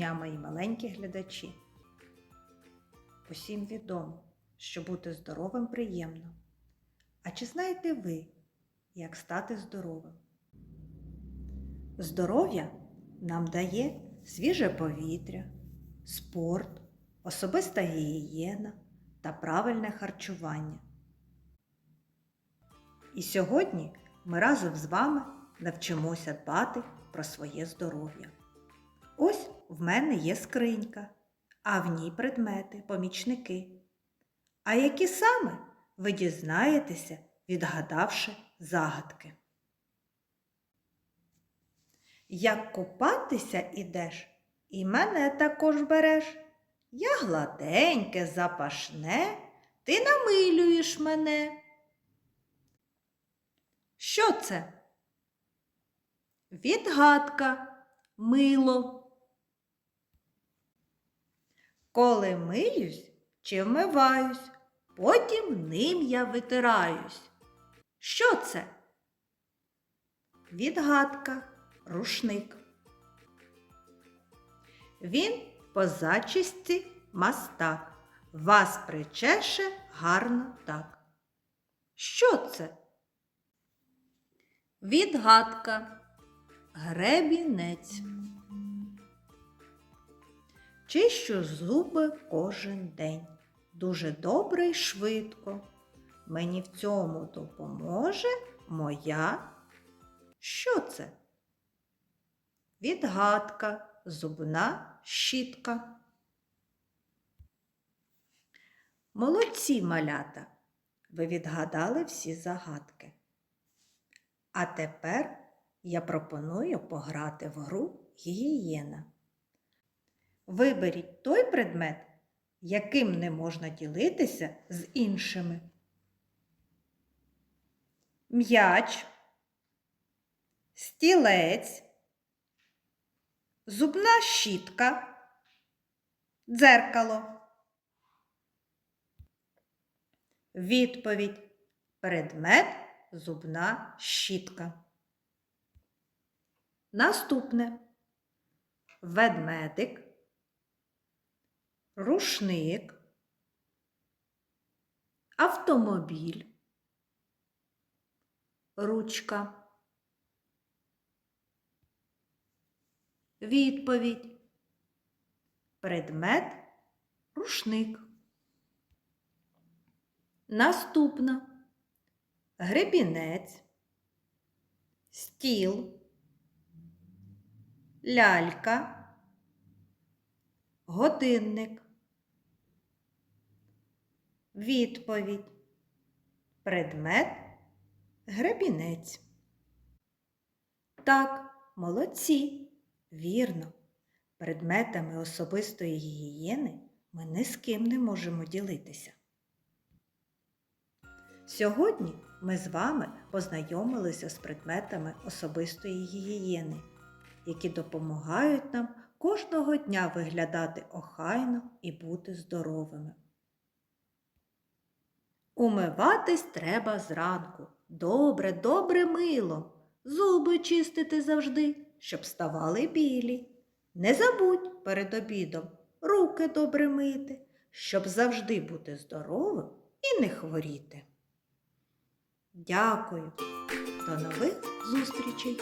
Дня, мої маленькі глядачі. Усім відомо, що бути здоровим приємно. А чи знаєте ви, як стати здоровим? Здоров'я нам дає свіже повітря, спорт, особиста гігієна та правильне харчування. І сьогодні ми разом з вами навчимося дбати про своє здоров'я. Ось в мене є скринька, а в ній предмети, помічники. А які саме ви дізнаєтеся, відгадавши загадки. Як купатися ідеш, і мене також береш. Я гладеньке, запашне, ти намилюєш мене. Що це? Відгадка, мило. Коли миюсь чи вмиваюсь, потім ним я витираюсь. Що це? Відгадка, рушник. Він по зачисті мастак, вас причеше гарно так. Що це? Відгадка, гребінець. Чищу зуби кожен день. Дуже добре й швидко. Мені в цьому допоможе моя. Що це? Відгадка, зубна щітка. Молодці малята! Ви відгадали всі загадки. А тепер я пропоную пограти в гру гігієна. Виберіть той предмет, яким не можна ділитися з іншими. М'яч, стілець, зубна щітка, дзеркало. Відповідь предмет зубна щітка. Наступне ведмедик, рушник, автомобіль, ручка. Відповідь. Предмет рушник. Наступна гребінець, стіл, лялька, годинник. Відповідь. Предмет гребінець. Так, молодці. Вірно. Предметами особистої гігієни ми ні з ким не можемо ділитися. Сьогодні ми з вами познайомилися з предметами особистої гігієни, які допомагають нам кожного дня виглядати охайно і бути здоровими. Умиватись треба зранку. Добре, добре милом. Зуби чистити завжди, щоб ставали білі. Не забудь перед обідом руки добре мити, щоб завжди бути здоровим і не хворіти. Дякую. До нових зустрічей!